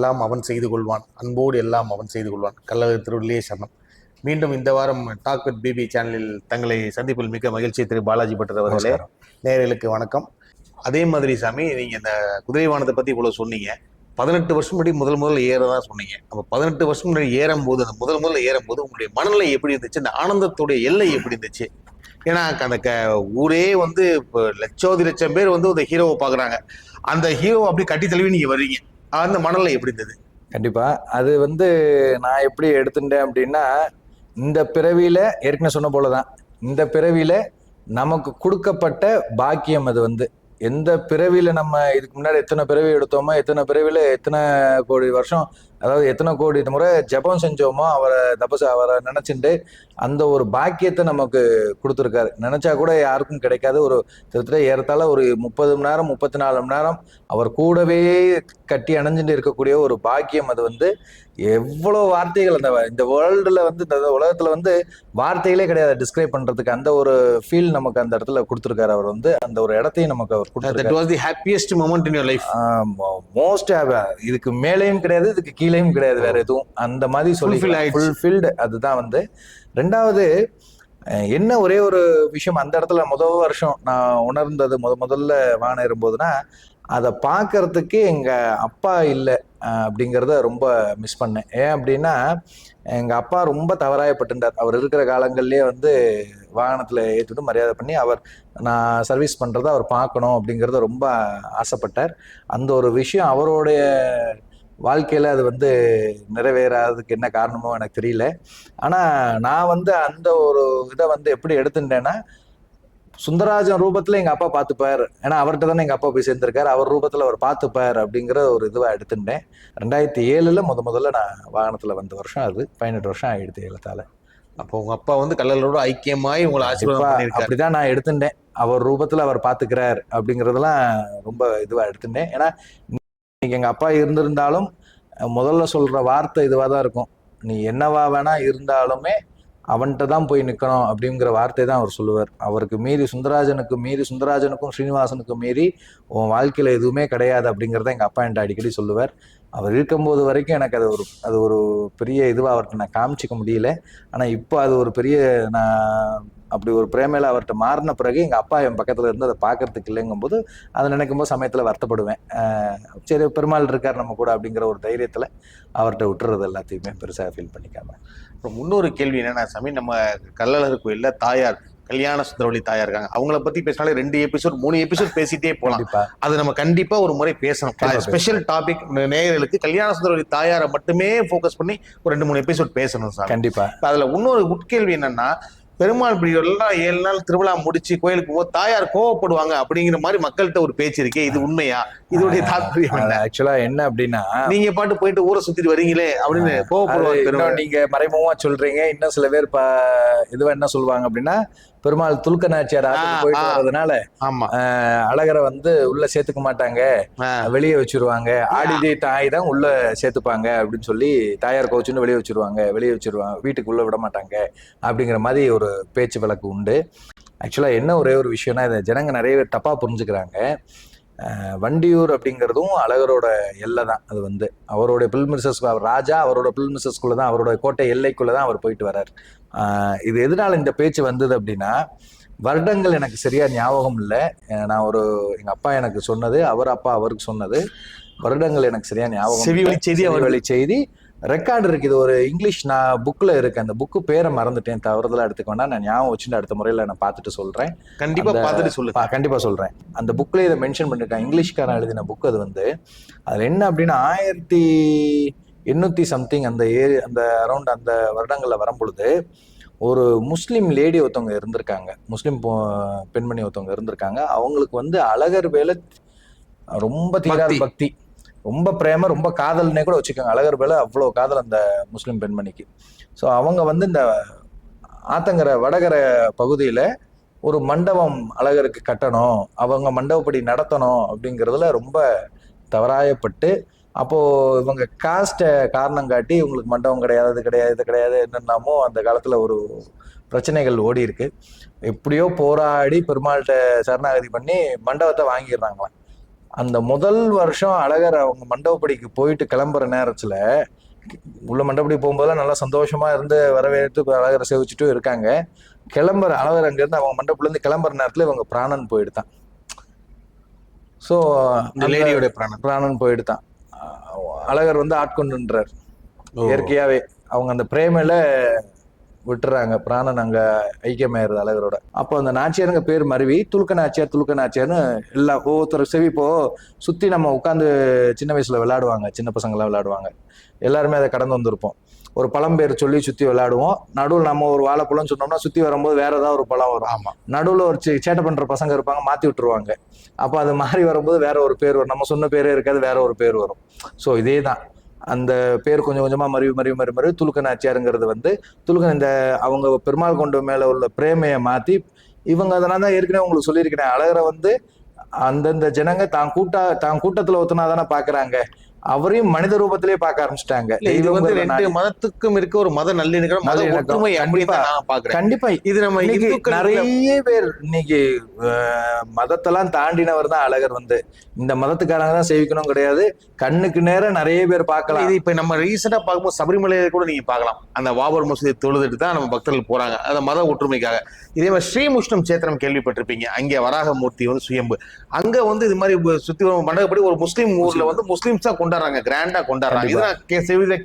எல்லாம் அவன் செய்து கொள்வான். அன்போடு எல்லாம் அவன் செய்து கொள்வான். கல்லழகு திருவள்ளியே சரணம். மீண்டும் இந்த வாரம் டாக் வித் பிபி சேனலில் தங்களை சந்திப்பில் மிக்க மகிழ்ச்சி திரு பாலாஜி பட்டர் அவர்களே. நேயர்களுக்கு வணக்கம். அதே மாதிரி சாமி நீங்க இந்த குதிரை வாகனத்தை பத்தி இவ்வளவு சொன்னீங்க. பதினெட்டு வருஷம் முன்னாடி முதல் முதல்ல ஏறதான் சொன்னீங்க. அப்ப பதினெட்டு வருஷம் முன்னாடி ஏறும் போது அந்த முதல் முதல்ல ஏறும் போது உங்களுடைய மனநிலை எப்படி இருந்துச்சு? அந்த ஆனந்தத்துடைய எல்லை எப்படி இருந்துச்சு? ஏன்னா அந்த க ஊரே வந்து இப்போ லட்சோதி லட்சம் பேர் வந்து ஒரு ஹீரோவை பாக்குறாங்க அந்த ஹீரோ அப்படி கட்டி தழுவி நீங்க வர்றீங்க. அந்த மனநிலை எப்படி இருந்தது? கண்டிப்பா. அது வந்து நான் எப்படி எடுத்துட்டேன் அப்படின்னா இந்த பிறவியில ஏற்கனவே சொன்ன போலதான் இந்த பிறவியில நமக்கு கொடுக்கப்பட்ட பாக்கியம் அது வந்து. எந்த பிறவியில நம்ம இதுக்கு முன்னாடி எத்தனை பிறவி எடுத்தோமோ எத்தனை பிறவியில எத்தனை கோடி வருஷம் அதாவது எத்தனை கோடி முறை ஜெபம் செஞ்சோமோ அவரை தபசு அவரை நினைச்சுட்டு அந்த ஒரு பாக்கியத்தை நமக்கு கொடுத்துருக்காரு. நினைச்சா கூட யாருக்கும் கிடைக்காது. ஒரு கிட்டத்தட்ட ஏறத்தாழ ஒரு முப்பது மணி நேரம் முப்பத்தி நாலு மணி நேரம் அவர் கூடவே கட்டி அணைஞ்சுட்டு இருக்கக்கூடிய ஒரு பாக்கியம் அது வந்து எவ்வளோ வார்த்தைகள் அந்த இந்த வேர்ல்டுல வந்து இந்த உலகத்துல வந்து வார்த்தைகளே கிடையாது. டிஸ்கிரைப் பண்றதுக்கு அந்த ஒரு ஃபீல் நமக்கு அந்த இடத்துல கொடுத்துருக்காரு அவர் வந்து. அந்த ஒரு இடத்தையும் நமக்கு அவர் that was the happiest moment in your life most இதுக்கு மேலேயும் கிடையாது இதுக்கு கீழேயும் கிடையாது வேற எதுவும். அந்த மாதிரி சொல்லி. ஃபுல்ஃபில்டு அதுதான் வந்து. ரெண்டாவது என்ன ஒரே ஒரு விஷயம் அந்த இடத்துல முதல் வருஷம் நான் உணர்ந்தது முத முதல்ல வான ஏறும்போதுன்னா அதை பார்க்கறதுக்கு எங்க அப்பா இல்லை அப்படிங்கிறத ரொம்ப மிஸ் பண்ணேன். ஏன் அப்படின்னா எங்க அப்பா ரொம்ப தவறாயப்பட்டிருந்தார். அவர் இருக்கிற காலங்கள்லயே வந்து வாகனத்துல ஏற்றிட்டு மரியாதை பண்ணி அவர் நான் சர்வீஸ் பண்றதை அவர் பார்க்கணும் அப்படிங்கிறத ரொம்ப ஆசைப்பட்டார். அந்த ஒரு விஷயம் அவருடைய வாழ்க்கையில அது வந்து நிறைவேறாததுக்கு என்ன காரணமோ எனக்கு தெரியல. ஆனா நான் வந்து அந்த ஒரு இதை வந்து எப்படி எடுத்துட்டேன்னா சுந்தரராஜன் ரூபத்துல எங்க அப்பா பார்த்துப்பார். ஏன்னா அவர்கிட்ட தானே எங்க அப்பா போய் சேர்ந்திருக்காரு. அவர் ரூபத்துல அவர் பார்த்துப்பார் அப்படிங்கிற ஒரு இதுவா எடுத்துட்டேன். ரெண்டாயிரத்தி ஏழுல முத முதல்ல நான் வாகனத்துல வந்த வருஷம் அது. பதினெட்டு வருஷம் ஆயிடுது ஏழத்தால அப்போ உங்க அப்பா வந்து கல்லலோட ஐக்கியமாய் உங்களை ஆசீர்வாதம் அப்படிதான் நான் எடுத்துட்டேன். அவர் ரூபத்துல அவர் பாத்துக்கிறார் அப்படிங்கறதெல்லாம் ரொம்ப இதுவா எடுத்துட்டேன். ஏன்னா இன்னைக்கு எங்க அப்பா இருந்திருந்தாலும் முதல்ல சொல்ற வார்த்தை இதுவா தான் இருக்கும். நீ என்னவா வேணா இருந்தாலுமே அவன்கிட்ட தான் போய் நிற்கணும் அப்படிங்கிற வார்த்தை தான் அவர் சொல்லுவார். அவருக்கு மீறி சுந்தராஜனுக்கு மீறி சுந்தராஜனுக்கும் ஸ்ரீனிவாசனுக்கும் மீறி உன் வாழ்க்கையில் எதுவுமே கிடையாது அப்படிங்கிறத எங்கள் அப்பா என்கிட்ட அடிக்கடி சொல்லுவார். அவர் இருக்கும்போது வரைக்கும் எனக்கு அது ஒரு அது ஒரு பெரிய இதுவாக அவர்கிட்ட நான் காமிச்சிக்க முடியல. ஆனால் இப்போ அது ஒரு பெரிய நான் அப்படி ஒரு பிரேமையில அவர்கிட்ட மாறின பிறகு எங்க அப்பா என் பக்கத்துல இருந்து அதை பார்க்கறதுக்கு இல்லைங்கும்போது அதை நினைக்கும் போது சமயத்துல வருத்தப்படுவேன். சரி பெருமாள் இருக்கார் நம்ம கூட அப்படிங்கிற ஒரு தைரியத்துல அவர்கிட்ட விட்டுறது எல்லாத்தையுமே பெருசா ஃபீல் பண்ணிக்காம. அப்புறம் இன்னொரு கேள்வி என்னன்னா சாமி நம்ம கல்லழகர் கோயில்ல தாயார் கல்யாண சுந்தரவழி தாயார் இருக்காங்க. அவங்கள பத்தி பேசினாலே ரெண்டு எபிசோட் மூணு எபிசோட் பேசிட்டே போலாம். அது நம்ம கண்டிப்பா ஒரு முறை பேசணும். ஸ்பெஷல் டாபிக் நேயர்களுக்கு கல்யாண சுந்தரவழி தாயாரை மட்டுமே ஃபோக்கஸ் பண்ணி ஒரு ரெண்டு மூணு எபிசோட் பேசணும் சார் கண்டிப்பா. அதுல இன்னொரு உட்கேள்வி என்னன்னா பெருமாள் இப்படி எல்லாம் ஏழு நாள் திருவிழா முடிச்சு கோயிலுக்கு போக தாயார் கோவப்படுவாங்க அப்படிங்கிற மாதிரி மக்கள்கிட்ட ஒரு பேச்சு இருக்கே இது உண்மையா? இதோடைய தாத்பரியம் என்ன? ஆக்சுவலா என்ன அப்படின்னா நீங்க பாட்டு போயிட்டு ஊரை சுத்திட்டு வரீங்களே அப்படின்னு கோவப்படுவாங்க நீங்க மறைமுகமா சொல்றீங்க. இன்னும் சில பேர் இதுவா என்ன சொல்லுவாங்க அப்படின்னா பெருமாள் துலுக்க நாச்சியார் போயிட்டு. வர்றதுனால அழகரை வந்து உள்ள சேர்த்துக்க மாட்டாங்க. வெளியே வச்சிருவாங்க. ஆடிதே தாய் தான் உள்ள சேர்த்துப்பாங்க அப்படின்னு சொல்லி தாயார் கோச்சுன்னு வெளியே வச்சிருவாங்க. வெளியே வச்சிருவாங்க. வீட்டுக்கு உள்ள விட மாட்டாங்க. அப்படிங்கிற மாதிரி ஒரு பேச்சு வழக்கு உண்டு. ஆக்சுவலா என்ன ஒரே ஒரு விஷயம்னா இதை ஜனங்க நிறைய பேர் தப்பா புரிஞ்சுக்கிறாங்க. வண்டியூர் அப்படிங்கிறதும் அழகரோட எல்லை தான் அது வந்து. அவருடைய பில்மிசஸ் அவர் ராஜா அவரோட பில்மிசஸ்குள்ள தான் அவரோட கோட்டை எல்லைக்குள்ள தான் அவர் போயிட்டு வர்றார். இது எதனால இந்த பேச்சு வந்தது அப்படின்னா வருடங்கள் எனக்கு சரியா ஞாபகம் இல்லை. நான் ஒரு எங்க அப்பா எனக்கு சொன்னது அவர் அப்பா அவருக்கு சொன்னது. வருடங்கள் எனக்கு சரியா ஞாபகம் செவி. வழி செய்தி அவர் வழி செய்தி. ரெக்கார்டு இருக்கு. இது ஒரு இங்கிலீஷ் நான் புக்ல இருக்கு. அந்த புக்கு பேரை மறந்துட்டேன். தவறுதலா எடுத்துக்க வேண்டாம் நான் ஞாபகம் வச்சுட்டு அடுத்த முறையில நான் பார்த்துட்டு சொல்றேன். கண்டிப்பா அந்த- பார்த்துட்டு சொல்லுங்க பா- கண்டிப்பா சொல்றேன். அந்த புக்ல இதை மென்ஷன் பண்ணிருக்கேன் இங்கிலீஷ்காரன் எழுதின புக் அது வந்து அதுல என்ன அப்படின்னா ஆயிரத்தி எண்ணூத்தி சம்திங் அந்த ஏரி அந்த அரௌண்ட் அந்த வருடங்கள்ல வரும் பொழுது ஒரு முஸ்லீம் லேடி ஒருத்தவங்க இருந்திருக்காங்க. முஸ்லீம் பெண்மணி ஒருத்தவங்க இருந்திருக்காங்க. அவங்களுக்கு வந்து அழகர் வேலை ரொம்ப தீராத பக்தி. பக்தி. ரொம்ப பிரேம ரொம்ப காதல்னே கூட வச்சுக்கோங்க. அழகர் வேலை அவ்வளோ காதல் அந்த முஸ்லீம் பெண்மணிக்கு. ஸோ அவங்க வந்து இந்த ஆத்தங்கரை வடகரை பகுதியில ஒரு மண்டபம் அழகருக்கு கட்டணும். அவங்க மண்டபப்படி நடத்தணும் அப்படிங்கிறதுல ரொம்ப தவறாயப்பட்டு அப்போ இவங்க காஸ்ட்டை காரணம் காட்டி உங்களுக்கு மண்டபம் கிடையாது இது கிடையாது இது கிடையாது என்னென்னமோ அந்த காலத்துல ஒரு பிரச்சனைகள் ஓடி இருக்கு. எப்படியோ போராடி பெருமாள்கிட்ட சரணாகதி பண்ணி மண்டபத்தை வாங்கிடுறாங்களாம். அந்த முதல் வருஷம் அழகர் அவங்க மண்டபப்படிக்கு போயிட்டு கிளம்புற நேரத்துல உள்ள மண்டபடி போகும்போதெல்லாம் நல்லா சந்தோஷமா இருந்து வரவேற்று அழகரை சேவிச்சுட்டும் இருக்காங்க. கிளம்புற அழகர் அங்கிருந்து அவங்க மண்டபத்துல இருந்து கிளம்புற நேரத்துல இவங்க பிராணன் போயிடுதான். ஸோ இந்த லேடியோட பிராணம் பிராணன் போயிடுதான். அழகர் வந்து ஆட்கொண்டுன்றார். இயற்கையாவே அவங்க அந்த பிரேமையில விட்டுறாங்க. பிராணன் அங்க ஐக்கியமாயிருது அழகரோட. அப்போ அந்த நாச்சியாருங்க பேர் மருவி. துலுக்க நாச்சியார் துலுக்க நாச்சியார்னு எல்லா ஒவ்வொருத்தர் செவி இப்போ சுத்தி நம்ம உட்காந்து சின்ன வயசுல விளையாடுவாங்க. சின்ன பசங்களாம் விளையாடுவாங்க. எல்லாருமே அதை கடந்து வந்திருப்போம். ஒரு பழம் பேர் சொல்லி சுத்தி விளையாடுவோம். நடுவில் நம்ம ஒரு வாழைப்பழம் சொன்னோம்னா சுத்தி வரும்போது வேற ஏதாவது ஒரு பழம் வரும். ஆமா. நடுவில் ஒரு சி- சேட்டை பண்ற பசங்க இருப்பாங்க மாத்தி விட்டுருவாங்க. அப்போ அது மாறி வரும்போது வேற ஒரு பேர் வரும். நம்ம சொன்ன பேரே இருக்காது வேற ஒரு பேர் வரும். ஸோ இதே தான். அந்த பேர் கொஞ்சம் கொஞ்சமா மருவி மருவி மருவி மருவி துலுக்க நாச்சியாருங்கிறது வந்து துலுக்க இந்த அவங்க பெருமாள் கொண்டு மேல உள்ள பிரேமையை மாத்தி இவங்க அதனால தான் ஏற்கனவே உங்களுக்கு சொல்லியிருக்கிறேன். அழகரை வந்து அந்தந்த ஜனங்க தான் கூட்டா தான் கூட்டத்துல ஒத்துனா தானே பாக்குறாங்க. அவரையும் மனித ரூபத்திலே பார்க்க ஆரம்பிச்சிட்டாங்க. இது வந்து ரெண்டு மதத்துக்கும் இருக்க ஒரு மத நல்லிணக்கம் மத. ஒற்றுமை கண்டிப்பா. இது நம்ம நிறைய பேர் இன்னைக்கு மதத்தெல்லாம் தாண்டினவர் தான் அழகர் வந்து. இந்த மதத்துக்காரங்க தான் சேவிக்கணும் கிடையாது. கண்ணுக்கு நேரம் நிறைய பேர் பார்க்கலாம். இது இப்ப நம்ம ரீசெண்டா பார்க்கும்போது சபரிமலையில கூட நீங்க பார்க்கலாம். அந்த வாபர் மசூதி தொழுதுட்டு தான் நம்ம பக்தர்கள் போறாங்க. அந்த மத ஒற்றுமைக்காக. இதே மாதிரி ஸ்ரீமுஷ்ணம் சேத்திரம் கேள்விப்பட்டிருப்பீங்க. அங்கே வராகமூர்த்தி வந்து சுயம்பு. அங்க வந்து இது மாதிரி சுத்தி மண்டபப்படி ஒரு முஸ்லீம் ஊர்ல வந்து முஸ்லீம்ஸ் தான் கொண்டாடுறாங்க கிராண்டா கொண்டாடுறாங்க. இது நான்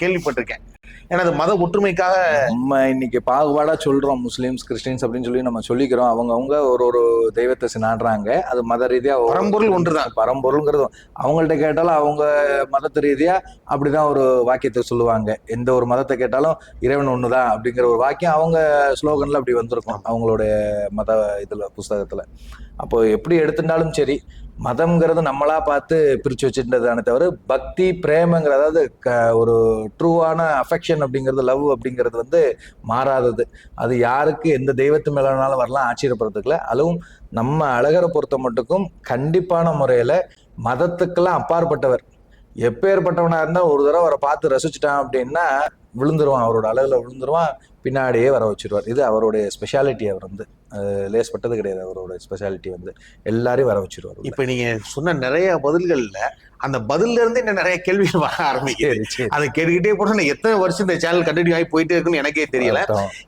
கேள்விப்பட்டிருக்கேன். அது மத ஒற்றுமைக்காக நம்ம இன்னைக்கு பாகுபாடா சொல்றோம் முஸ்லிம்ஸ் கிறிஸ்டின்ஸ் அப்படின்னு சொல்லி நம்ம சொல்லிக்கிறோம். அவங்க அவங்க ஒரு ஒரு தெய்வத்தை சி- நாடுறாங்க அது மத ரீதியா பரம்பொருள் ஒன்றுதான். பரம்பொருள்ங்கிறது அவங்கள்ட்ட கேட்டாலும் அவங்க மதத்து ரீதியா அப்படிதான் ஒரு வாக்கியத்தை சொல்லுவாங்க. எந்த ஒரு மதத்தை கேட்டாலும் இறைவன் ஒண்ணுதான் அப்படிங்கிற ஒரு வாக்கியம் அவங்க ஸ்லோகன்ல அப்படி வந்திருக்கும். அவங்களுடைய மத இதுல புஸ்தகத்துல. அப்போ எப்படி எடுத்துட்டாலும் சரி மதம்ங்கிறது நம்மளா பார்த்து பிரிச்சு வச்சுட்டதானே தவிர பக்தி பிரேமங்கிற அதாவது ஒரு ட்ரூவான அஃபெக்ஷன் அப்படிங்கிறது லவ் அப்படிங்கிறது வந்து மாறாதது. அது யாருக்கு எந்த தெய்வத்து மேலானாலும் வரலாம் ஆச்சரியப்படுறதுக்குல அதுவும் நம்ம அழகரை பொறுத்த மட்டுக்கும் கண்டிப்பான முறையில் மதத்துக்கெல்லாம் அப்பாற்பட்டவர். எப்பேற்பட்டவனாக இருந்தால் ஒரு தடவை அவரை பார்த்து ரசிச்சுட்டான் அப்படின்னா விழுந்துருவான். அவரோட அழகில் விழுந்துருவான். பின்னாடியே வர வச்சிருவார். இது அவருடைய ஸ்பெஷாலிட்டி அவர் வந்து. அஹ் லேஸ்பட்டது கிடையாது அவரோட ஸ்பெஷாலிட்டி வந்து. எல்லாரையும் வர வச்சிருவார். இப்ப நீங்க சொன்ன நிறைய பதில்கள்ல அந்த பதில்ல இருந்து என்ன நிறைய கேள்விகள் வர சரி அதை கேட்டுக்கிட்டே போனா நான் எத்தனை வருஷம் இந்த சேனல் கண்டினியூ ஆகி போயிட்டே இருக்குன்னு எனக்கே தெரியல.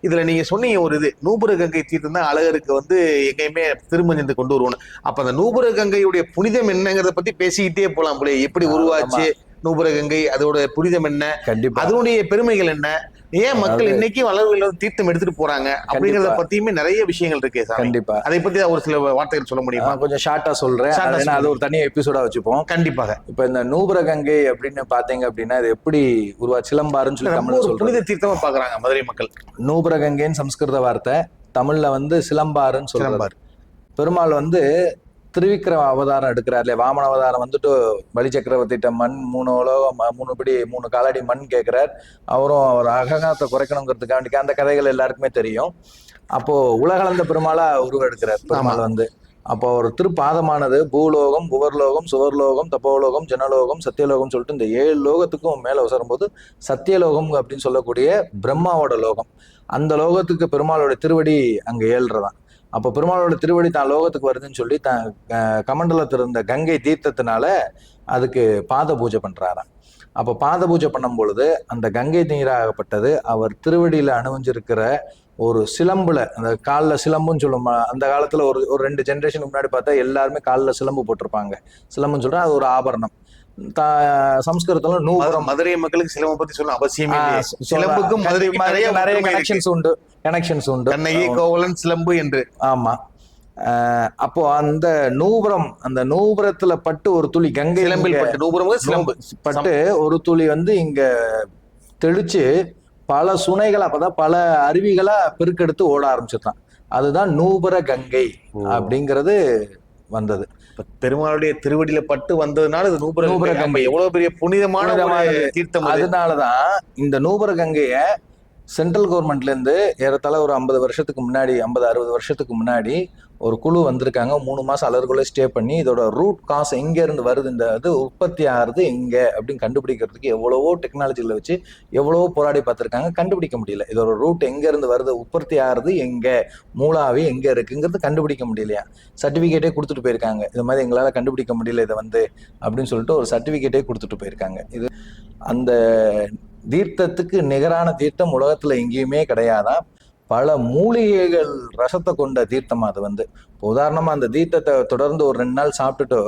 இதுல நீங்க சொன்னீங்க ஒரு இது நூபுர கங்கை தீர்த்தம் தான் அழகருக்கு வந்து எங்கேயுமே திருமஞ்சந்து கொண்டு வருவோம் அப்ப அந்த நூபுர கங்கையுடைய புனிதம் என்னங்கிறத பத்தி பேசிக்கிட்டே போலாம் போல எப்படி உருவாச்சு நூபுர கங்கை அதோட புனிதம் என்ன? கண்டிப்பா. அதனுடைய பெருமைகள் என்ன? ஏன் மக்கள் இன்னைக்கு வளர்வில் வந்து தீர்த்தம் எடுத்துட்டு போறாங்க அப்படிங்கறத பத்தியுமே நிறைய விஷயங்கள் இருக்கு கண்டிப்பா. அதை பத்தி ஒரு சில வார்த்தைகள் சொல்ல முடியுமா? கொஞ்சம் ஷார்ட்டா சொல்றேன். அது அது ஒரு தனி எபிசோடா வச்சுப்போம். கண்டிப்பாக. இப்ப இந்த நூபுர கங்கை அப்படின்னு பாத்தீங்க அப்படின்னா இது எப்படி உருவா சிலம்பாருன்னு சொல்லி ஒரு சொல்றோம் புனித தீர்த்தமா பாக்குறாங்க மதுரை மக்கள். நூபுர கங்கைன்னு சம்ஸ்கிருத வார்த்தை தமிழ்ல வந்து சிலம்பாருன்னு சொல்றாரு பெருமாள் வந்து திருவிக்ரம அவதாரம் எடுக்கிறார் இல்லையா? வாமன அவதாரம் வந்துட்டு பலி சக்கரவர்த்திட்ட மண் மூணு உலகம் மூணு படி மூணு காலடி மண் கேட்கிறார். அவரும் அவர் அகங்காரத்தை குறைக்கணுங்கிறதுக்காண்டி அந்த கதைகள் எல்லாருக்குமே தெரியும். அப்போ உலகளந்த பெருமாளா உருவம் எடுக்கிறார் பெருமாள் வந்து. அப்போ ஒரு திருப்பாதமானது பூலோகம் புவர்லோகம் சுவர்லோகம் தப்போலோகம் ஜனலோகம் சத்தியலோகம் சொல்லிட்டு இந்த ஏழு லோகத்துக்கும் மேல வரும்போது சத்தியலோகம் அப்படின்னு சொல்லக்கூடிய பிரம்மாவோட லோகம். அந்த லோகத்துக்கு பெருமாளோட திருவடி அங்க ஏழ்றதான். அப்போ பெருமாளோட திருவடி தான் லோகத்துக்கு வருதுன்னு சொல்லி தான் கமண்டலத்தில் இருந்த கங்கை தீர்த்தத்தினால அதுக்கு பாத பூஜை பண்றாராம். அப்போ பாத பூஜை பண்ணும் பொழுது அந்த கங்கை நீராகப்பட்டது அவர் திருவடியில் அணுவிஞ்சிருக்கிற ஒரு சிலம்புல அந்த காலில் சிலம்புன்னு சொல்லுவோம் அந்த காலத்தில் ஒரு ஒரு ரெண்டு ஜென்ரேஷனுக்கு முன்னாடி பார்த்தா எல்லாருமே காலில் சிலம்பு போட்டிருப்பாங்க. சிலம்புன்னு சொல்றா அது ஒரு ஆபரணம். சம்ஸ்கிருதத்துல நூபுரம் மதுரை மக்களுக்கு சிலம்பம் பத்தி சொல்ல அவசியமே சிலம்புக்கும் மதுரைக்கும் நிறைய நிறைய. கனெக்ஷன்ஸ் உண்டு. கனெக்ஷன்ஸ் உண்டு. கண்ணகி கோவலன் சிலம்பு என்று. ஆமா. அப்போ அந்த நூபுரம் அந்த நூபுரத்துல பட்டு ஒரு துளி கங்கை சிலம்பில் பட்டு நூபுரம் சிலம்பு. பட்டு ஒரு துளி வந்து இங்க தெளிச்சு பல சுனைகள் அப்பதான் பல அருவிகளா பெருக்கெடுத்து ஓட ஆரம்பிச்சிருக்கான் அதுதான் நூபுர கங்கை அப்படிங்கிறது வந்தது. பெருமாளுடைய திருவடியில பட்டு வந்ததுனால இது நூபுர நூபுர கங்கை. எவ்வளவு பெரிய புனிதமான. தீர்த்தம் அது அதனாலதான் இந்த நூபுர கங்கைய சென்ட்ரல் கவர்மெண்ட்லேருந்து ஏறத்தாழ ஒரு ஐம்பது வருஷத்துக்கு முன்னாடி ஐம்பது அறுபது வருஷத்துக்கு முன்னாடி ஒரு குழு வந்திருக்காங்க. மூணு மாதம் அலர்குள்ளே ஸ்டே பண்ணி இதோட ரூட் காசு எங்கேருந்து வருது இந்த இது உற்பத்தி ஆகிறது எங்கே அப்படின்னு கண்டுபிடிக்கிறதுக்கு எவ்வளவோ டெக்னாலஜியில் வச்சு எவ்வளவோ போராடி பார்த்துருக்காங்க. கண்டுபிடிக்க முடியல. இதோட ரூட் எங்கேருந்து வருது உற்பத்தி ஆகிறது எங்கே மூலாவே எங்கே இருக்குங்கிறது கண்டுபிடிக்க முடியலையா? சர்டிஃபிகேட்டே கொடுத்துட்டு போயிருக்காங்க. இது மாதிரி எங்களால் கண்டுபிடிக்க முடியல இதை வந்து அப்படின்னு சொல்லிட்டு ஒரு சர்டிஃபிகேட்டே கொடுத்துட்டு போயிருக்காங்க. இது அந்த தீர்த்தத்துக்கு நிகரான தீர்த்தம் உலகத்துல எங்கேயுமே கிடையாதான் பல மூலிகைகள் ரசத்தை கொண்ட தீர்த்தம் அது வந்து. இப்போ உதாரணமாக அந்த தீர்த்தத்தை தொடர்ந்து ஒரு ரெண்டு நாள் சாப்பிட்டுட்டு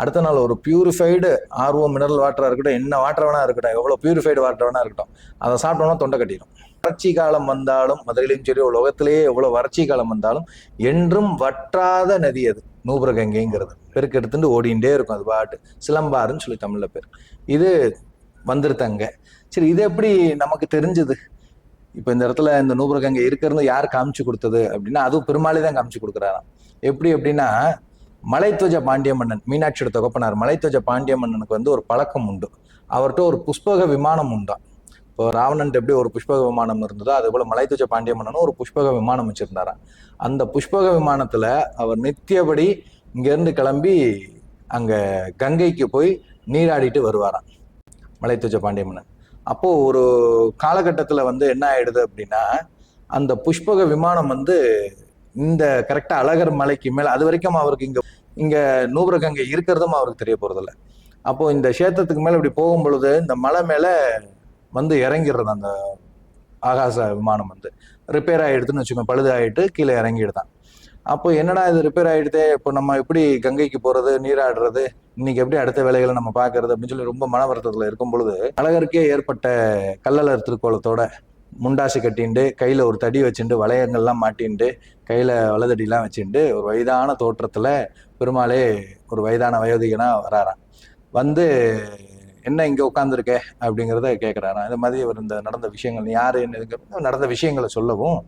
அடுத்த நாள் ஒரு பியூரிஃபைடு ஆர்வோ மினரல் வாட்டராக இருக்கட்டும் என்ன வாட்டர் வேணா இருக்கட்டும் எவ்வளோ பியூரிஃபைடு வாட்டர் வேணா இருக்கட்டும் அதை சாப்பிட்டோம்னா தொண்டை கட்டிடும் வறட்சி காலம் வந்தாலும் மதுரையிலும் சரி உலகத்திலேயே எவ்வளோ வறட்சி காலம் வந்தாலும் என்றும் வற்றாத நதி அது நூபுரகங்கைங்கிறது. பெருக்கெடுத்துட்டு ஓடிண்டே இருக்கும் அது பாட்டு. சிலம்பாருன்னு சொல்லி தமிழில் பேர். இது வந்துருத்தங்க. சரி இது எப்படி நமக்கு தெரிஞ்சது? இப்போ இந்த இடத்துல இந்த நூபுரகங்கை இருக்கிறது யார் காமிச்சு கொடுத்தது அப்படின்னா அதுவும் பெருமாளே தான் காமிச்சு கொடுக்குறாராம். எப்படி அப்படின்னா மலைத்வஜ பாண்டிய மன்னன் மீனாட்சியோட தொகப்பனார் மலைத்வஜ பாண்டிய மன்னனுக்கு வந்து ஒரு பழக்கம் உண்டு. அவர்கிட்ட ஒரு புஷ்பக விமானம் உண்டாம் இப்போ ராவணன் எப்படி ஒரு புஷ்பக விமானம் இருந்ததோ அதே போல மலைத்வஜ பாண்டிய மன்னனும் ஒரு புஷ்பக விமானம் வச்சிருந்தாராம். அந்த புஷ்பக விமானத்துல அவர் நித்தியபடி இங்கேருந்து கிளம்பி அங்க கங்கைக்கு போய் நீராடிட்டு வருவாராம் மலைத்துவஜ பாண்டிய மன்னன் அப்போ ஒரு காலகட்டத்துல வந்து என்ன ஆயிடுது அப்படின்னா அந்த புஷ்பக விமானம் வந்து இந்த கரெக்டா அழகர் மலைக்கு மேல அது வரைக்கும் அவருக்கு இங்க இங்க நூபுரகங்கை இருக்கிறதும் அவருக்கு தெரிய போறதில்ல. அப்போ இந்த கஷேத்திரத்துக்கு மேல இப்படி போகும் பொழுது இந்த மலை மேல வந்து இறங்கிடுறது அந்த ஆகாச விமானம் வந்து. ரிப்பேர் ஆயிடுதுன்னு வச்சுக்கோங்க பழுது ஆயிட்டு கீழே இறங்கிடுதான். அப்போ என்னடா இது ரிப்பேர் ஆயிடுதே? இப்போ நம்ம எப்படி கங்கைக்கு போறது நீராடுறது இன்னைக்கு எப்படி அடுத்த வேலைகளை நம்ம பார்க்கறது அப்படின்னு சொல்லி ரொம்ப மன வருத்தத்துல இருக்கும் பொழுது அழகருக்கே ஏற்பட்ட கல்லலர் திருக்கோலத்தோட முண்டாசு கட்டிண்டு கையில ஒரு தடி வச்சுண்டு வளையங்கள்லாம் மாட்டிண்டு கையில வலதடிலாம் வச்சுண்டு ஒரு வயதான தோற்றத்துல பெருமாளே ஒரு வயதான வயோதிகனா வராராம். வந்து என்ன இங்க உட்காந்துருக்க அப்படிங்கிறத கேட்குறாராம் இந்த மாதிரி ஒரு இந்த நடந்த விஷயங்கள் யார் யாரு? என்ன நடந்த விஷயங்களை சொல்லவும்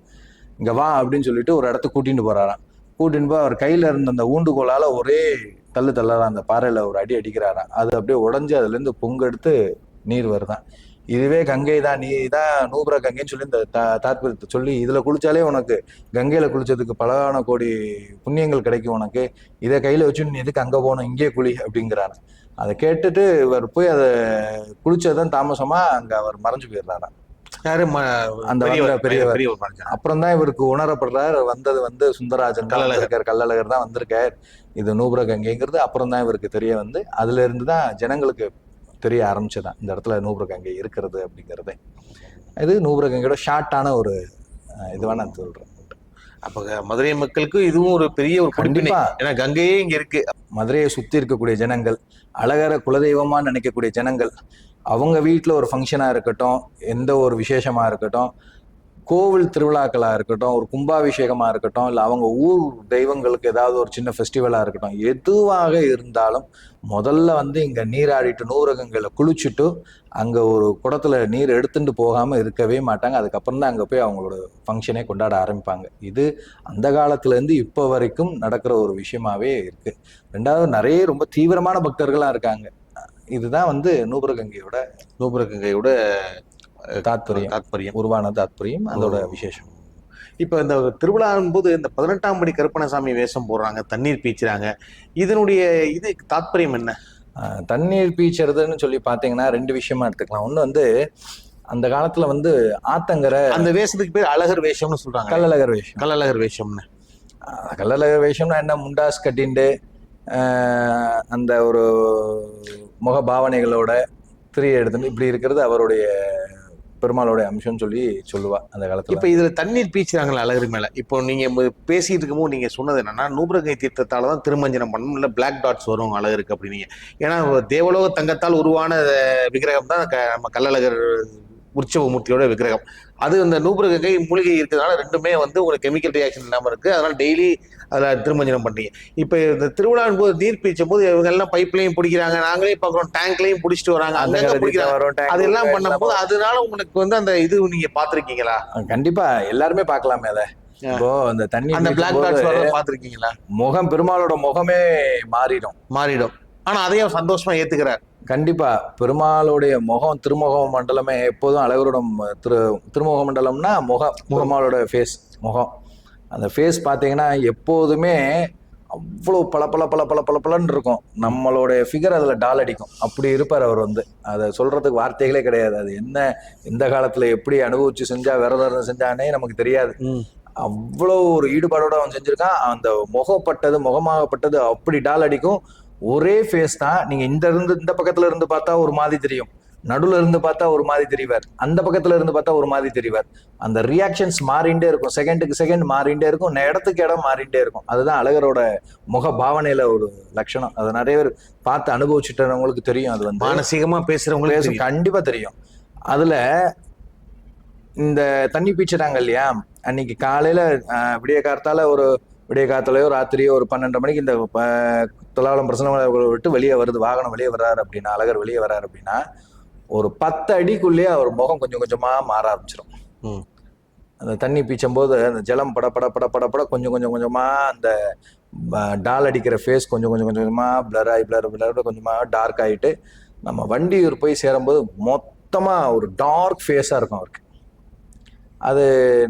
இங்க வா அப்படின்னு சொல்லிட்டு ஒரு இடத்துக்கு கூட்டிட்டு போறாராம். கூட்டிட்டு போய் அவர் கையில இருந்த அந்த ஊண்டுகோலால் ஒரே தள்ளு தள்ளலாம் அந்த பாறையில ஒரு அடி அடிக்கிறாராம். அது அப்படியே உடஞ்சு அதுல இருந்து பொங்கெடுத்து நீர் வருதான். இதுவே கங்கை தான் நீ தான் நூபுர கங்கைன்னு சொல்லி இந்த தா- தாத்பரியத்தை சொல்லி இதுல குளிச்சாலே உனக்கு கங்கையில குளிச்சதுக்கு பலவான கோடி புண்ணியங்கள் கிடைக்கும் உனக்கு. இதை கையில வச்சு நீ எதுக்கு அங்க போகணும் இங்கே குளி அப்படிங்கிறாரு அதை கேட்டுட்டு இவர் போய் அதை குளிச்சதான் தாமசமா அங்க அவர் மறைஞ்சு போயிடுறாராம். யாரு அந்த பெரியவர். அப்புறம் தான் இவருக்கு உணரப்படுறார். வந்தது வந்து கள்ளழகர். வந்திருக்கார் கள்ளழகர் தான் வந்திருக்கார். இது நூபுர கங்கைங்கிறது அப்புறம் தான் இவருக்கு தெரிய வந்து அதுல இருந்து தான் ஜனங்களுக்கு தெரிய ஆரம்பிச்சதான். இந்த இடத்துல நூபுர கங்கை இருக்கிறது அப்படிங்கிறது. இது நூபுர கங்கையோட ஷார்ட்டான ஒரு அஹ், இதுவா நான் சொல்றேன். அப்ப மதுரை மக்களுக்கு இதுவும் ஒரு பெரிய ஒரு கண்டிப்பா. ஏன்னா கங்கையே இங்க இருக்கு. மதுரையை சுத்தி இருக்கக்கூடிய ஜனங்கள் அழகர குலதெய்வமா நினைக்கக்கூடிய ஜனங்கள் அவங்க வீட்டில் ஒரு ஃபங்க்ஷனாக இருக்கட்டும் எந்த ஒரு விசேஷமாக இருக்கட்டும் கோவில் திருவிழாக்களாக இருக்கட்டும் ஒரு கும்பாபிஷேகமாக இருக்கட்டும் இல்லை அவங்க ஊர் தெய்வங்களுக்கு ஏதாவது ஒரு சின்ன ஃபெஸ்டிவலாக இருக்கட்டும் எதுவாக இருந்தாலும் முதல்ல வந்து இங்கே நீராடிட்டு நூறகங்களை குளிச்சுட்டு அங்கே ஒரு குடத்தில் நீர் எடுத்துட்டு போகாமல் இருக்கவே மாட்டாங்க. அதுக்கப்புறம் தான் அங்கே போய் அவங்களோட ஃபங்க்ஷனே கொண்டாட ஆரம்பிப்பாங்க. இது அந்த காலத்துலேருந்து இப்போ வரைக்கும் நடக்கிற ஒரு விஷயமாவே இருக்குது ரெண்டாவது நிறைய ரொம்ப தீவிரமான பக்தர்களாக இருக்காங்க. இதுதான் வந்து நூபுரகங்கையோட நூபுர கங்கையோட தாத்பரியம். தாத்பரியம் உருவான தாத்பரியம் அதோட விசேஷம். இப்ப இந்த திருவிழாவின் போது இந்த பதினெட்டாம் படி கருப்பணசாமி வேஷம் போடுறாங்க தண்ணீர் பீச்சுறாங்க இதனுடைய இது தாத்பரியம் என்ன? தண்ணீர் பீச்சறதுன்னு சொல்லி பாத்தீங்கன்னா ரெண்டு விஷயமா எடுத்துக்கலாம். ஒண்ணு வந்து அந்த காலத்துல வந்து ஆத்தங்கரை அந்த வேஷத்துக்கு பேர் அழகர் வேஷம்னு சொல்றாங்க கள்ளழகர் வேஷம். கள்ளழகர் வேஷம்னு. கள்ளழகர் வேஷம்னா என்ன? முண்டாஸ் கட்டிண்டு அந்த ஒரு முக பாவனைகளோட திரிய எடுத்துட்டு இப்படி இருக்கிறது அவருடைய பெருமாளுடைய அம்சம்னு சொல்லி சொல்லுவா அந்த காலத்துல. இப்ப இதுல தண்ணீர் பீச்சுறாங்களா அழகு மேல. இப்போ நீங்க பேசிகிட்டு பேசிட்டு இருக்கும்போது நீங்க சொன்னது என்னன்னா நூபுரகை தீர்த்தத்தால தான் திருமஞ்சனம் பண்ணணும் இல்ல பிளாக் டாட்ஸ் வரும் அழகருக்கு அப்படின்னீங்க. ஏன்னா தேவலோக தங்கத்தால் உருவான விக்கிரகம் தான் க- நம்ம கள்ளழகர் உற்சவ மூர்த்தியோட விக்கிரகம். அது அந்த நூபுரகை மூலிகை இருக்கிறதுனால ரெண்டுமே வந்து உங்களுக்கு கெமிக்கல் ரியாக்ஷன் இல்லாம இருக்கு. அதனால டெய்லி அதுல திருமஞ்சனம் பண்றீங்க இப்ப இந்த திருவிழாவின் போது நீர் பீச்சும் போது இவங்க எல்லாம் பைப்லையும் பிடிக்கிறாங்க. நாங்களே பாக்குறோம் டேங்க்லயும் பிடிச்சிட்டு வராங்க. காலத்துல பிடிக்கிறாங்க. அதெல்லாம் வரும், பண்ணும்போது அதனால உங்களுக்கு வந்து அந்த இது நீங்க பாத்திருக்கீங்களா கண்டிப்பா. எல்லாருமே பார்க்கலாமே அதை. இப்போ அந்த தண்ணி அந்த பிளாக் வரத பாத்திருக்கீங்களா முகம் பெருமாளோட முகமே மாறிடும். மாறிடும். ஆனா அதையும் சந்தோஷமா ஏத்துக்கிறார். கண்டிப்பா. பெருமாளுடைய முகம் திருமுக மண்டலமே எப்போதும் அழகரோட திரு திருமுக மண்டலம்னா முகம் பெருமாளோட ஃபேஸ் முகம். அந்த ஃபேஸ் பார்த்தீங்கன்னா எப்போதுமே அவ்வளோ பல பல பல பல பல பலன்னு இருக்கும். நம்மளுடைய ஃபிகர் அதில் டால் அடிக்கும். அப்படி இருப்பார் அவர் வந்து. அதை சொல்றதுக்கு வார்த்தைகளே கிடையாது. அது என்ன இந்த காலத்துல எப்படி அனுபவிச்சு செஞ்சா விரதம் இருந்து செஞ்சானே நமக்கு தெரியாது. அவ்வளோ ஒரு ஈடுபாடோட அவன் செஞ்சிருக்கான். அந்த முகப்பட்டது முகமாகப்பட்டது அப்படி டால் அடிக்கும். ஒரே ஃபேஸ் தான் நீங்க இந்த இருந்து இந்த பக்கத்துல இருந்து பார்த்தா ஒரு மாதிரி தெரியும். நடுவுல இருந்து பார்த்தா ஒரு மாதிரி தெரிவார். அந்த பக்கத்துல இருந்து பார்த்தா ஒரு மாதிரி தெரிவார். அந்த ரியாக்ஷன்ஸ் மாறிண்டே இருக்கும். செகண்டுக்கு செகண்ட் மாறிண்டே இருக்கும். இடத்துக்கு இடம் மாறிண்டே இருக்கும். அதுதான் அழகரோட முக பாவனையில ஒரு லட்சணம். அதை நிறைய பேர் பார்த்து அனுபவிச்சுட்டவங்களுக்கு தெரியும் அது வந்து. மானசீகமா பேசுறவங்களுக்கு. கண்டிப்பா தெரியும். அதுல இந்த தண்ணி பீச்சுறாங்க இல்லையா? அன்னைக்கு காலையில விடிய காலத்தால ஒரு விடிய காலத்துலயோ ராத்திரியோ ஒரு பன்னெண்டு மணிக்கு இந்த ஆஹ், துலாவலம் பிரசன விட்டு வெளியே வருது. வாகனம் வெளியே வர்றாரு அப்படின்னா அழகர் வெளியே வர்றாரு அப்படின்னா ஒரு பத்து அடிக்குள்ளேயே அவர் முகம் கொஞ்சம் கொஞ்சமா மாற ஆரம்பிச்சிடும். அந்த தண்ணி பீச்சும் போது அந்த ஜலம் பட பட பட பட பட கொஞ்சம் கொஞ்சம் கொஞ்சமா அந்த டால் அடிக்கிற ஃபேஸ் கொஞ்சம் கொஞ்சம் கொஞ்சம் கொஞ்சமா பிளர் ஆகி பிளர் பிளர் கொஞ்சமா டார்க் ஆயிட்டு நம்ம வண்டியூர் போய் சேரும்போது மொத்தமா ஒரு டார்க் ஃபேஸா இருக்கும் அவருக்கு. அது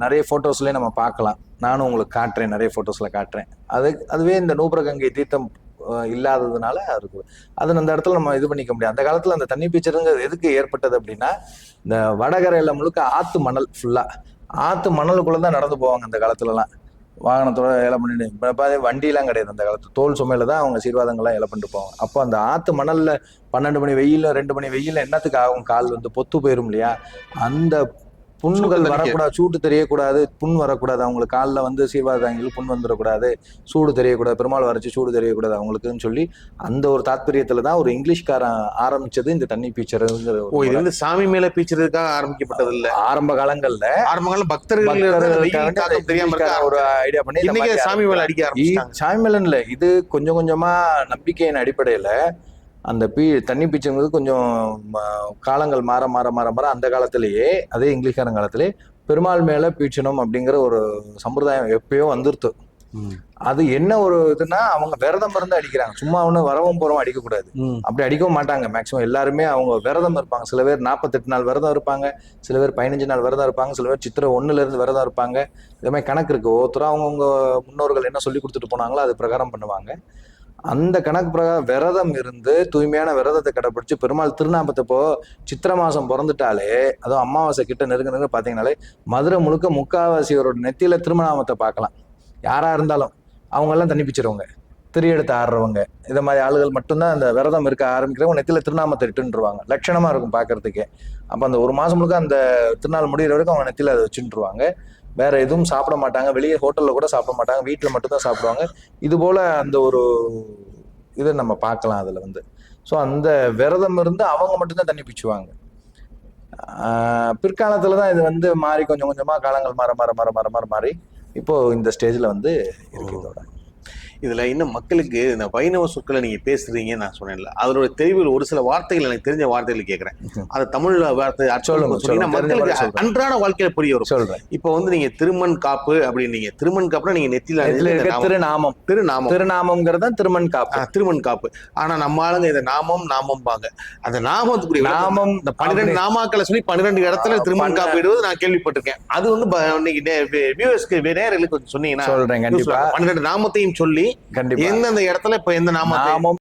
நிறைய ஃபோட்டோஸ்லேயே நம்ம பார்க்கலாம். நானும் உங்களுக்கு காட்டுறேன் நிறைய ஃபோட்டோஸில் காட்டுறேன். அது அதுவே இந்த நூபுரகங்கை தீர்த்தம் இல்லாததுனால இருக்கு அது அந்த இடத்துல நம்ம இது பண்ணிக்க முடியாது. அந்த காலத்தில் அந்த தண்ணி பீச்சருங்கிறது எதுக்கு ஏற்பட்டது அப்படின்னா இந்த வடகரையில் முழுக்க ஆற்று மணல் ஃபுல்லாக ஆற்று மணலுக்குள்ளே தான் நடந்து போவாங்க அந்த காலத்துலலாம். வாகனத்தோட இலை பண்ணிட்டு இப்போ பாரு, கிடையாது அந்த காலத்து. தோல் சுமையில தான் அவங்க சீர்வாதங்கள்லாம் இலை பண்ணிட்டு போவாங்க. அப்போ அந்த ஆற்று மணலில் பன்னெண்டு மணி வெயில் ரெண்டு மணி வெயில்ல என்னத்துக்கு ஆகும்? கால் வந்து பொத்து போயிடும் இல்லையா? அந்த புண்ணுகள் வரக்கூடாது சூடு தெரியக்கூடாது புண் வரக்கூடாது. அவங்களுக்கு காலில் வந்து சீர்வாதாங்கில் புண் வந்துடக்கூடாது சூடு தெரியக்கூடாது பெருமாள் வரைச்சு சூடு தெரியக்கூடாது அவங்களுக்குன்னு சொல்லி அந்த ஒரு தாத்பரியத்துல தான் ஒரு இங்கிலீஷ்காரன் ஆரம்பிச்சது இந்த தண்ணி பீச்சருங்கிற ஓ இது. வந்து சாமி மேல பீச்சுறதுக்காக ஆரம்பிக்கப்பட்டது இல்ல ஆரம்ப காலங்கள்ல பக்தர்கள் வெயில் பக்தர்களுக்காக தாக்கம் தெரியாம ஒரு ஐடியா பண்ணி சாமி மேல அடிக்க சாமி மேலன் இல்ல இது கொஞ்சம் கொஞ்சமா நம்பிக்கையின் அடிப்படையில அந்த பீ தண்ணி பீச்சுங்கிறது கொஞ்சம் காலங்கள் மாற மாற மாற மாற அந்த காலத்திலேயே அதே இங்கிலீஷ்காரன் காலத்திலே பெருமாள் மேல பீச்சணும் அப்படிங்கிற ஒரு சம்பிரதாயம் எப்பயோ வந்துருத்து. அது என்ன ஒரு இதுன்னா அவங்க விரதம் இருந்து அடிக்கிறாங்க. சும்மா ஒண்ணு வரவும் போறோம் அடிக்கக்கூடாது. அப்படி அடிக்கவும் மாட்டாங்க. மேக்ஸிமம் எல்லாருமே அவங்க விரதம் இருப்பாங்க. சில பேர் நாற்பத்தெட்டு நாள் விரதம் இருப்பாங்க. சில பேர் பதினஞ்சு நாள் விரதம் இருப்பாங்க. சில பேர் சித்திரை ஒண்ணுல இருந்து விரதம் இருப்பாங்க. இதே மாதிரி கணக்கு இருக்கு. ஒவ்வொருத்தரும் அவங்கவுங்க முன்னோர்கள் என்ன சொல்லி கொடுத்துட்டு போனாங்களோ அது பிரகாரம் பண்ணுவாங்க. அந்த கணக்கு பிரகாரம் விரதம் இருந்து தூய்மையான விரதத்தை கடைபிடிச்சு பெருமாள் திருநாமத்தை சித்திர சித்திரை மாசம் பிறந்துட்டாலே அதுவும் அமாவாசை கிட்ட நெருங்க நெருங்க பார்த்தீங்கனாலே மதுரை முழுக்க முக்காவாசியோரோட நெத்தியில திருமணாமத்தை பார்க்கலாம். யாரா இருந்தாலும் அவங்க எல்லாம் தண்ணி பிச்சிருவாங்க திரி எடுத்து ஆடுறவங்க இதை மாதிரி ஆளுகள் மட்டும்தான் அந்த விரதம் இருக்க ஆரம்பிக்கிறவங்க நெத்தியில திருநாமத்தை இட்டுருவாங்க லட்சணமா இருக்கும் பார்க்கறதுக்கே அப்போ அந்த ஒரு மாசம் முழுக்க அந்த திருநாள் முடியிற வரைக்கும் அவங்க நெத்தியில அதை வச்சுட்டுருவாங்க வேற எதுவும் சாப்பிட மாட்டாங்க. வெளியே ஹோட்டல்ல கூட சாப்பிட மாட்டாங்க. வீட்டுல மட்டும் தான் சாப்பிடுவாங்க. இது போல அந்த ஒரு இதை நம்ம பார்க்கலாம் அதுல வந்து. ஸோ அந்த விரதம் இருந்து அவங்க மட்டும்தான் தண்ணி பிச்சுவாங்க. பிற்காலத்துல தான் இது வந்து மாறி கொஞ்சம் கொஞ்சமா காலங்கள் மாற மாற மாற மாற மாற மாறி இப்போ இந்த ஸ்டேஜ்ல வந்து இருக்கு இதோட. இதுல இன்னும் மக்களுக்கு இந்த வைணவ சொற்களை நீங்க பேசுறீங்கன்னு நான் சொன்னேன்ல. அதோட தெளிவில் ஒரு சில வார்த்தைகள் எனக்கு தெரிஞ்ச வார்த்தைகள் கேட்கறேன். அதை தமிழ்ல வார்த்தை மாதிரி மக்களுக்கு. அன்றாட வாழ்க்கையில புரிய வரும். சொல்றேன். இப்போ வந்து நீங்க திருமண் காப்பு அப்படின்னீங்க திருமண் காப்புனா நீங்க நாமம். திருநாமம். திருநாமம். திருநாமம்ங்கிறது தான் திருமண் காப்பு. திருமண் காப்பு. ஆனா நம்ம ஆளுங்க இதை நாமம் நாமம் பாங்க அந்த நாமத்துக்குரிய நாமம் இந்த பன்னிரெண்டு நாமாக்களை சொல்லி பன்னிரெண்டு இடத்துல திருமண் காப்பு இடுவது நான் கேள்விப்பட்டிருக்கேன். அது வந்து இன்னைக்கு வியூவர்ஸ்க்கு கொஞ்சம் சொன்னீங்கன்னா சொல்றேன் கண்டிப்பா. பன்னிரெண்டு நாமத்தையும் சொல்லி எந்தெந்த இடத்துல இப்ப எந்த நாமம்